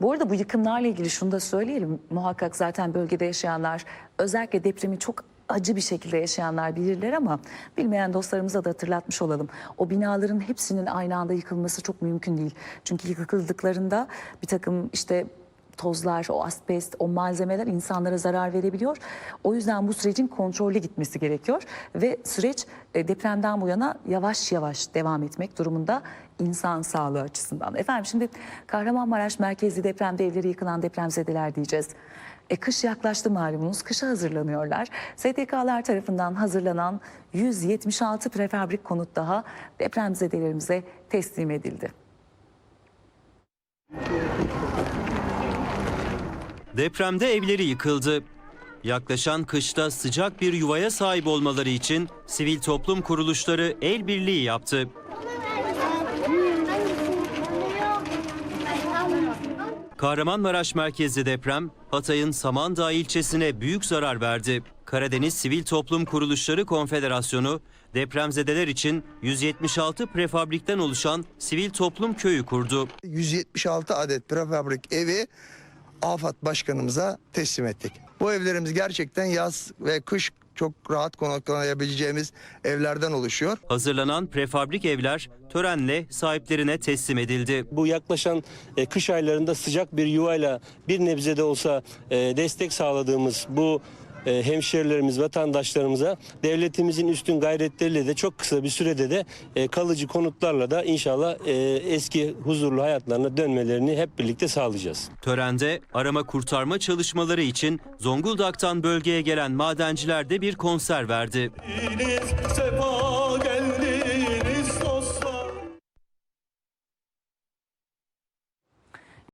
Bu arada bu yıkımlarla ilgili şunu da söyleyelim. Muhakkak zaten bölgede yaşayanlar özellikle depremi çok acı bir şekilde yaşayanlar bilirler ama bilmeyen dostlarımıza da hatırlatmış olalım. O binaların hepsinin aynı anda yıkılması çok mümkün değil. Çünkü yıkıldıklarında bir takım işte tozlar, o asbest, o malzemeler insanlara zarar verebiliyor. O yüzden bu sürecin kontrollü gitmesi gerekiyor ve süreç e, depremden bu yana yavaş yavaş devam etmek durumunda insan sağlığı açısından. Efendim şimdi Kahramanmaraş merkezli depremde evleri yıkılan depremzedeler diyeceğiz. E, kış yaklaştı malumunuz. Kışa hazırlanıyorlar. STK'lar tarafından hazırlanan 176 prefabrik konut daha depremzedelerimize teslim edildi. Depremde evleri yıkıldı. Yaklaşan kışta sıcak bir yuvaya sahip olmaları için sivil toplum kuruluşları el birliği yaptı. Kahramanmaraş merkezli deprem Hatay'ın Samandağ ilçesine büyük zarar verdi. Karadeniz Sivil Toplum Kuruluşları Konfederasyonu depremzedeler için 176 prefabrikten oluşan sivil toplum köyü kurdu. 176 adet prefabrik evi AFAD başkanımıza teslim ettik. Bu evlerimiz gerçekten yaz ve kış çok rahat konaklanabileceğimiz evlerden oluşuyor. Hazırlanan prefabrik evler törenle sahiplerine teslim edildi. Bu yaklaşan e, kış aylarında sıcak bir yuvayla bir nebze de olsa e, destek sağladığımız bu hemşerilerimiz, vatandaşlarımıza devletimizin üstün gayretleriyle de çok kısa bir sürede de e, kalıcı konutlarla da inşallah e, eski huzurlu hayatlarına dönmelerini hep birlikte sağlayacağız. Törende arama kurtarma çalışmaları için Zonguldak'tan bölgeye gelen madenciler de bir konser verdi. Sefa